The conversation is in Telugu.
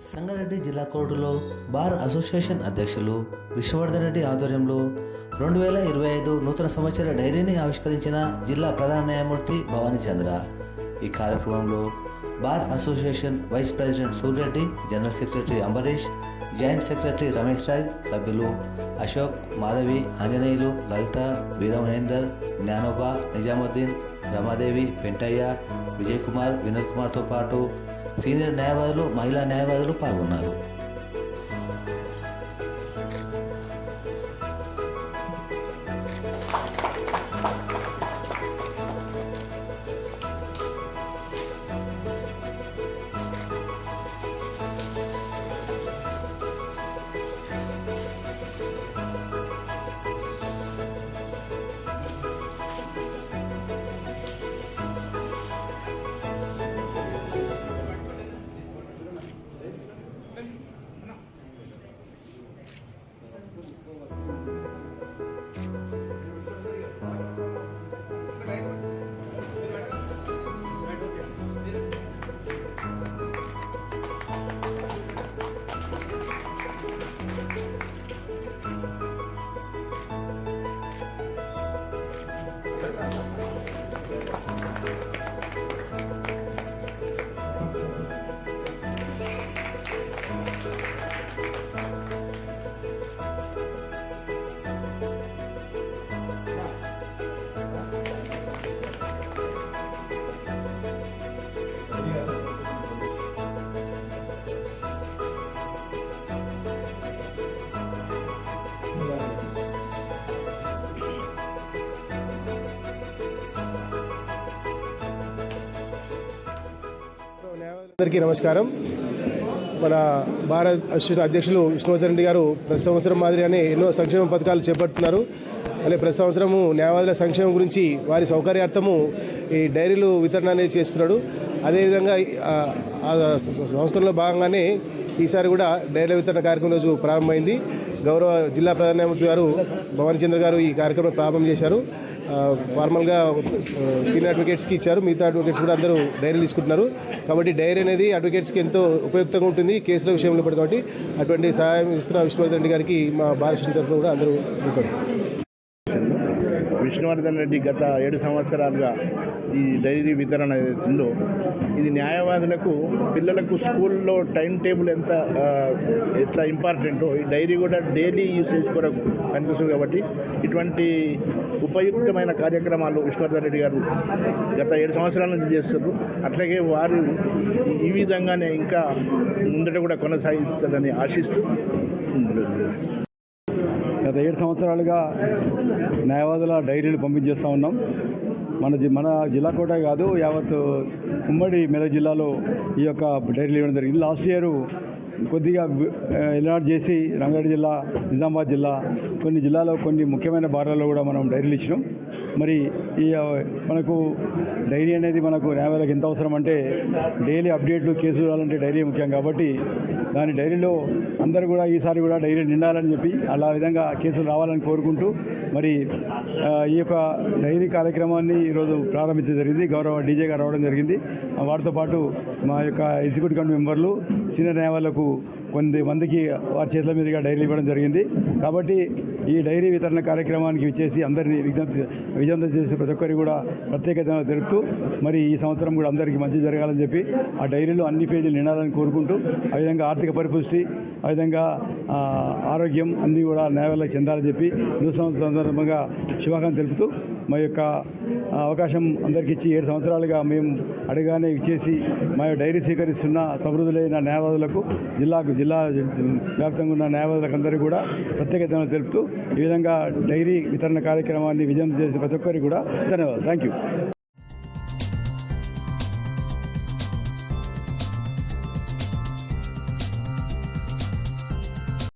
సంగారెడ్డి జిల్లా కోర్టులో బార్ అసోసియేషన్ అధ్యక్షులు విష్ణువర్ధన్ రెడ్డి ఆధ్వర్యంలో రెండు వేల ఇరవై ఐదు నూతన సంవత్సర డైరీని ఆవిష్కరించిన జిల్లా ప్రధాన న్యాయమూర్తి భవానీ చంద్ర. ఈ కార్యక్రమంలో bar association vice president Surya Reddy general secretary Ambarish joint secretary Ramesh Rai సభ్యులు అశోక్ మాధవి ఆంజనేయులు లలిత వీరమహేందర్ జ్ఞానోబా నిజాముద్దీన్ రమాదేవి పెంటయ్య విజయ్ కుమార్ వినోద్ కుమార్తో పాటు సీనియర్ న్యాయవాదులు మహిళా న్యాయవాదులు పాల్గొన్నారు. అందరికీ నమస్కారం. మన భారత్ అసోసియేషన్ అధ్యక్షులు విష్ణువర్ధన్ రెడ్డి గారు ప్రతి సంవత్సరం మాదిరిగానే ఎన్నో సంక్షేమ పథకాలు చేపడుతున్నారు. అలాగే ప్రతి సంవత్సరము న్యాయవాదుల సంక్షేమం గురించి వారి సౌకర్యార్థము ఈ డైరీలు వితరణ అనేది చేస్తున్నాడు. అదేవిధంగా ఆ, సంస్కరణలో భాగంగానే ఈసారి కూడా డైరీల వితరణ కార్యక్రమం రోజు ప్రారంభమైంది. గౌరవ జిల్లా ప్రధాన న్యాయమూర్తి గారు భవానీ చంద్ర గారు ఈ కార్యక్రమం ప్రారంభం చేశారు. ఫార్మల్గా సీనియర్ అడ్వకేట్స్కి ఇచ్చారు. మిగతా అడ్వకేట్స్ కూడా అందరూ డైరీ తీసుకుంటున్నారు. కాబట్టి డైరీ అనేది అడ్వకేట్స్కి ఎంతో ఉపయుక్తంగా ఉంటుంది కేసుల విషయంలో కూడా కాబట్టి అటువంటి సహాయం ఇస్తున్న విష్ణువర్ధన్ రెడ్డి గారికి మా భారత తరఫున కూడా అందరూ ఉంటారు విష్ణువర్ధన్ రెడ్డి గత ఏడు సంవత్సరాలుగా ఈ డైరీ వితరణ ఏదైతుందో ఇది న్యాయవాదులకు పిల్లలకు స్కూల్లో టైం టేబుల్ ఎంత ఎట్లా ఇంపార్టెంటో ఈ డైరీ కూడా డైలీ యూసేజ్ కొరకు కనిపిస్తుంది కాబట్టి ఇటువంటి ఉపయుక్తమైన కార్యక్రమాలు విశ్వర్ధన్ రెడ్డి గారు గత ఏడు సంవత్సరాల నుంచి చేస్తున్నారు. అట్లాగే వారు ఈ విధంగానే ఇంకా ముందట కూడా కొనసాగిస్తారని ఆశిస్తూ గత ఏడు సంవత్సరాలుగా న్యాయవాదుల డైరీలు పంపించేస్తూ ఉన్నాం. మన జి- మన జిల్లా కోట కాదు యావత్ ఉమ్మడి మెదక్ జిల్లాలో ఈ యొక్క డైరీలు ఇవ్వడం జరిగింది. లాస్ట్ ఇయర్ కొద్దిగా ఎలాట్ చేసి రంగారెడ్డి జిల్లా నిజామాబాద్ జిల్లా కొన్ని జిల్లాలో కొన్ని ముఖ్యమైన బార్లలో కూడా మనం డైరీలు ఇచ్చినాం. మరి ఈ మనకు డైరీ అనేది మనకు న్యాయవాదులకు ఎంత అవసరం అంటే డైలీ అప్డేట్లు కేసులు రావాలంటే డైరీ ముఖ్యం కాబట్టి దాని డైరీలో అందరూ కూడా ఈసారి కూడా డైరీ నిండాలని చెప్పి అలా విధంగా కేసులు రావాలని కోరుకుంటూ మరి ఈ యొక్క డైరీ కార్యక్రమాన్ని ఈరోజు ప్రారంభించడం జరిగింది. గౌరవ డీజేగా రావడం జరిగింది. వారితో పాటు మా యొక్క ఎగ్జిక్యూటివ్ కమిటీ మెంబర్లు సీనియర్ న్యాయవాదులకు కొంతమందికి వారి చేతుల మీదుగా డైరీ ఇవ్వడం జరిగింది. కాబట్టి ఈ డైరీ వితరణ కార్యక్రమానికి విచ్చేసి అందరినీ విజ్ఞప్తి విజ్ఞప్తి చేసి ప్రతి ఒక్కరికి కూడా ప్రత్యేకత తెలుపుతూ మరి ఈ సంవత్సరం కూడా అందరికీ మంచి జరగాలని చెప్పి ఆ డైరీలో అన్ని పేజీలు నిండాలని కోరుకుంటూ ఆ విధంగా ఆర్థిక పరిపుష్టి ఆ విధంగా ఆరోగ్యం అన్నీ కూడా న్యాయాలకు చెందాలని చెప్పి నూతన సంవత్సరం సందర్భంగా శుభాకాంక్షలు తెలుపుతూ మా యొక్క అవకాశం అందరికీ ఇచ్చి ఏడు సంవత్సరాలుగా మేము అడగానే ఇచ్చేసి మా యొక్క డైరీ స్వీకరిస్తున్న సమృద్ధులైన న్యాయవాదులకు జిల్లాకు జిల్లా వ్యాప్తంగా ఉన్న న్యాయవాదులకు అందరికీ కూడా ప్రత్యేకతను తెలుపుతూ ఈ విధంగా డైరీ వితరణ కార్యక్రమాన్ని విజయం చేసిన ప్రతి ఒక్కరికి కూడా ధన్యవాదాలు. Thank you